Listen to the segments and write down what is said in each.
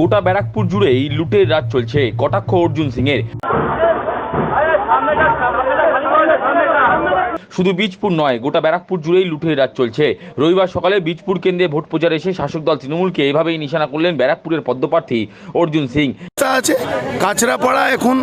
গোটা ব্যারাকপুর জুড়ে এই লুটের রাত চলছে। কটাক্ষ অর্জুন সিংয়ের। শুধু বীজপুর নয়, গোটা ব্যারাকপুর জুড়েই লুটের রাত চলছে। রবিবার সকালে বীজপুর কেন্দ্রে ভোট প্রচারে এসে শাসক দল তৃণমূলকে এভাবেই নিশানা করলেন ব্যারাকপুরের পদ্মপ্রার্থী অর্জুন সিং। আছে কাঁচরাপাড়া এখন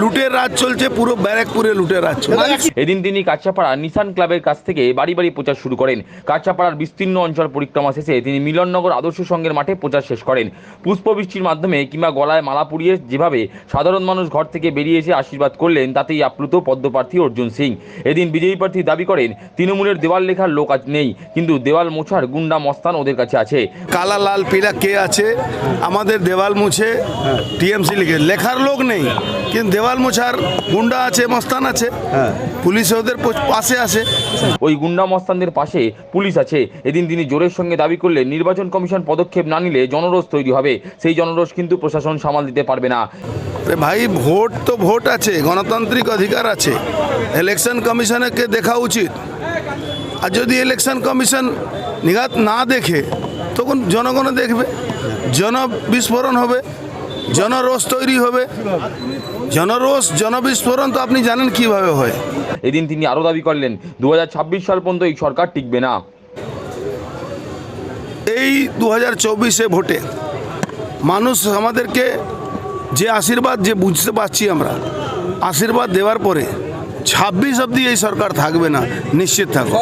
লুটের রাজ চলছে পুরো ব্যারাকপুরে লুটের রাজ চলছে। এদিন তিনি কাছাপাড়া নিশান ক্লাবের কাছ থেকে বাড়ি বাড়ি প্রচার শুরু করেন। কাছাপাড়ার বিস্তীর্ণ অঞ্চল পরিক্রমা শেষে তিনি মিলননগর আদর্শ সংঘের মাঠে প্রচার শেষ করেন। পুষ্পবৃষ্টির মাধ্যমে কিংবা গলায় মালা পুড়িয়ে যেভাবে সাধারণ মানুষ ঘর থেকে বেরিয়ে এসে আশীর্বাদ করলেন তাতেই আপ্লুত পদ্মপ্রার্থী অর্জুন সিং। এদিন বিজয়ী প্রার্থী দাবি করেন তৃণমূলের দেওয়াল লেখার লোক আজ নেই কিন্তু দেওয়াল মোছার গুন্ডা মস্তান ওদের কাছে আছে। কালা লাল পিলা কে আছে? আমাদের দেওয়াল মুছে টিএমসি লিখে লেখার লোক নেই। কিন্তু দেওয়াল মোছার গুন্ডা আছে মস্তান আছে। পুলিশ ওদের পাশে আছে। ওই গুন্ডা মস্তানদের পাশে পুলিশ আছে। এদিন তিনি জোরের সঙ্গে দাবি করলে নির্বাচন কমিশন পদক্ষেপ না নিলে জনরোষ তৈরি হবে। সেই জনরোষ কিন্তু প্রশাসন সামাল দিতে পারবে না। ভাই ভোট তো ভোট আছে গণতান্ত্রিক অধিকার আছে। ইলেকশন কমিশনকে দেখা উচিত। আর যদি ইলেকশন কমিশন নিঘাত না দেখে তখন জনগণ দেখবে। জন বিস্ফোরণ হবে। জনরোষ তৈরি হবে। জনরোষ জনবিস্ফোরণ তো আপনি জানেন কীভাবে হয়। এদিন তিনি আরও দাবি করলেন দু সাল পর্যন্ত এই সরকার টিকবে না। এই দু হাজার চব্বিশে ভোটে মানুষ আমাদেরকে যে আশীর্বাদ যে বুঝতে পারছি আমরা আশীর্বাদ দেওয়ার পরে ছাব্বিশ অবধি এই সরকার থাকবে না নিশ্চিত থাকবে